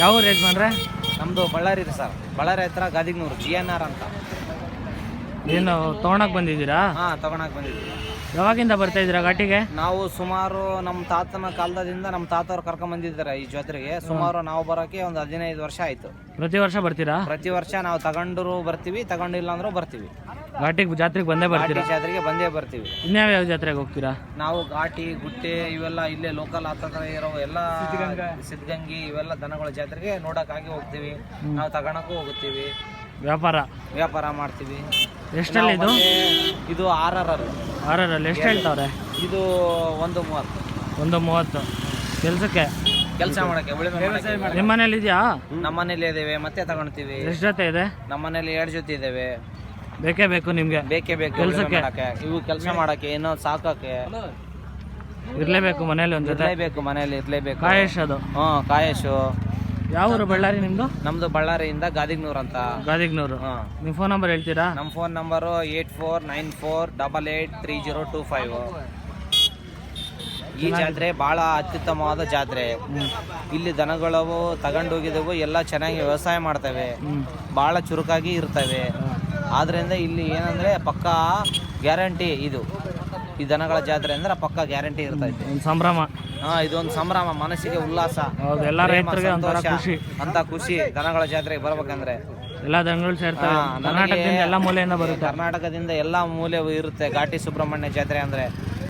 ಯಾವ ಊರು ಯಜಮಾನ್ರೆ? ನಮ್ಮದು ಬಳ್ಳಾರಿ ಇದೆ ಸರ್. ಬಳ್ಳಾರಿ ಹತ್ರ ಗಾದಿಗ್ನೂರು ಜಿ ಎನ್ ಆರ್ ಅಂತ. ಏನು ತೊಗೊಳಕ್ ಬಂದಿದ್ದೀರಾ? ಹಾಂ ತಗೊಳಕ್ ಬಂದಿದ್ದೀರಾ ಯಾವಾಗಿಂದ ಬರ್ತಾ ಇದ್ದೀರಾ ಘಾಟಿಗೆ? ನಾವು ಸುಮಾರು ನಮ್ಮ ತಾತನ ಕಾಲದಿಂದ ನಮ್ಮ ತಾತವ್ರು ಕರ್ಕೊಂಡ್ ಬಂದಿದ್ದಾರೆ ಈ ಜಾತ್ರೆಗೆ. ಸುಮಾರು ನಾವು ಬರೋಕೆ ಒಂದು ಹದಿನೈದು ವರ್ಷ ಆಯಿತು. ಪ್ರತಿ ವರ್ಷ ಬರ್ತೀರಾ? ಪ್ರತಿ ವರ್ಷ ನಾವು ತಗೊಂಡ್ರು ಬರ್ತೀವಿ ತಗೊಂಡಿಲ್ಲ ಅಂದ್ರೂ ಬರ್ತೀವಿ. ಘಾಟಿಗೆ ಜಾತ್ರೆಗೆ ಬಂದೇ ಬರ್ತೀವಿ ಬರ್ತೀರಾ? ಜಾತ್ರೆಗೆ ಬಂದೇ ಬರ್ತೀವಿ. ಇನ್ಯಾವ ಯಾವ ಜಾತ್ರೆಗೆ ಹೋಗ್ತೀರಾ? ನಾವು ಘಾಟಿ ಗುಟ್ಟೆ ಇವೆಲ್ಲ ಇಲ್ಲೇ ಲೋಕಲ್ ಹತ್ತಿರ ಇರೋ ಎಲ್ಲ ಸಿದ್ಧಗಂಗಿ. ಇವೆಲ್ಲ ದನಗಳ ಜಾತ್ರೆಗೆ ನೋಡೋಕ್ಕಾಗಿ ಹೋಗ್ತೀವಿ. ನಾವು ತಗೊಳಕ್ಕೂ ಹೋಗ್ತೀವಿ ವ್ಯಾಪಾರ? ವ್ಯಾಪಾರ ಮಾಡ್ತೀವಿ. ಎಷ್ಟಲ್ಲಿ ಇದು ಇದು? ಆರ್ ಆರ್ ಆರ್ ಆರಲ್ಲಿ ಎಷ್ಟು ಹೇಳ್ತಾವ್ರೆ? ಇದು ಒಂದು ಮೂವತ್ತು. ಒಂದು ಮೂವತ್ತು. ಕೆಲಸಕ್ಕೆ? ಕೆಲಸ ಮಾಡಕ್ಕೆ ಉಳಿಮೆ ಮಾಡಕ್ಕೆ. ನಿಮ್ಮ ಮನೇಲಿ ಇದೆಯಾ? ನಮ್ಮ ಮನೇಲಿ ಇದ್ದೇವೆ ಮತ್ತೆ ತಗೊಳ್ತೀವಿ. ಎಷ್ಟು ಜೊತೆ ಇದೆ? ನಮ್ಮ ಮನೇಲಿ ಎರಡು ಜೊತೆ ಇದ್ದೇವೆ. ಬೇಕೇ ಬೇಕು ನಿಮ್ಗೆ. ಬೇಕೇ ಬೇಕು ಕೆಲ್ಸಕ್ಕೆ? ಮಾಡಕ್ಕೆ ಇವು ಕೆಲಸ ಮಾಡಕ್ಕೆ ಏನೋ ಸಾಕಕ್ಕೆ ಇರಲೇಬೇಕು ಮನೇಲಿ ಒಂದ್ ಜೊತೆ. ಇರ್ಲೇಬೇಕು ಮನೇಲಿ ಇರ್ಲೇಬೇಕು. ಕಾಯೇಶ್ ಅದು. ಹ್ಮ್ ಕಾಯೇಶು. ಯಾವ ಊರು ಬಳ್ಳಾರಿ ನಿಮ್ಮದು ನಮ್ದು ಬಳ್ಳಾರಿಯಿಂದ ಗಾದಿಗ್ನೂರ್ ಅಂತ. ಗಾದಿಗ್ನೂರು. ನಿಮ್ ನಿಮ್ಮ ಫೋನ್ ನಂಬರ್ ಹೇಳ್ತೀರಾ? ನಮ್ಮ phone number eight four nine four double eight three zero two five. ಈ ಜಾತ್ರೆ ಬಹಳ ಅತ್ಯುತ್ತಮವಾದ ಜಾತ್ರೆ. ಇಲ್ಲಿ ದನಗಳವು ತಗೊಂಡೋಗಿದವು ಎಲ್ಲ ಚೆನ್ನಾಗಿ ವ್ಯವಸಾಯ ಮಾಡ್ತವೆ. ಹ್ಮ್. ಬಹಳ ಚುರುಕಾಗಿ ಇರ್ತವೆ. ಆದ್ರಿಂದ ಇಲ್ಲಿ ಏನಂದ್ರೆ ಪಕ್ಕ ಗ್ಯಾರಂಟಿ ಇದು. ಈ ದನಗಳ ಜಾತ್ರೆ ಅಂದ್ರೆ ಪಕ್ಕ ಗ್ಯಾರಂಟಿ ಇರ್ತೈತೆ ಒಂದು ಸಂಭ್ರಮ. ಹಾ ಇದೊಂದು ಸಂಭ್ರಮ ಮನಸ್ಸಿಗೆ ಉಲ್ಲಾಸ ಹೌದು ಎಲ್ಲ ರೈತರಿಗೆ ಒಂಥರ ಖುಷಿ. ಅಂತ ಖುಷಿ ದನಗಳ ಜಾತ್ರೆಗೆ ಬರ್ಬೇಕಂದ್ರೆ. ಎಲ್ಲ ದನಗಳು ಸೇರ್ತಾರೆ ಕರ್ನಾಟಕದಿಂದ ಎಲ್ಲ ಮೂಲೆಯಿಂದ ಬರುತ್ತೆ. ಕರ್ನಾಟಕದಿಂದ ಎಲ್ಲಾ ಮೂಲೆ ಇರುತ್ತೆ ಘಾಟಿ ಸುಬ್ರಹ್ಮಣ್ಯ ಜಾತ್ರೆ ಅಂದ್ರೆ.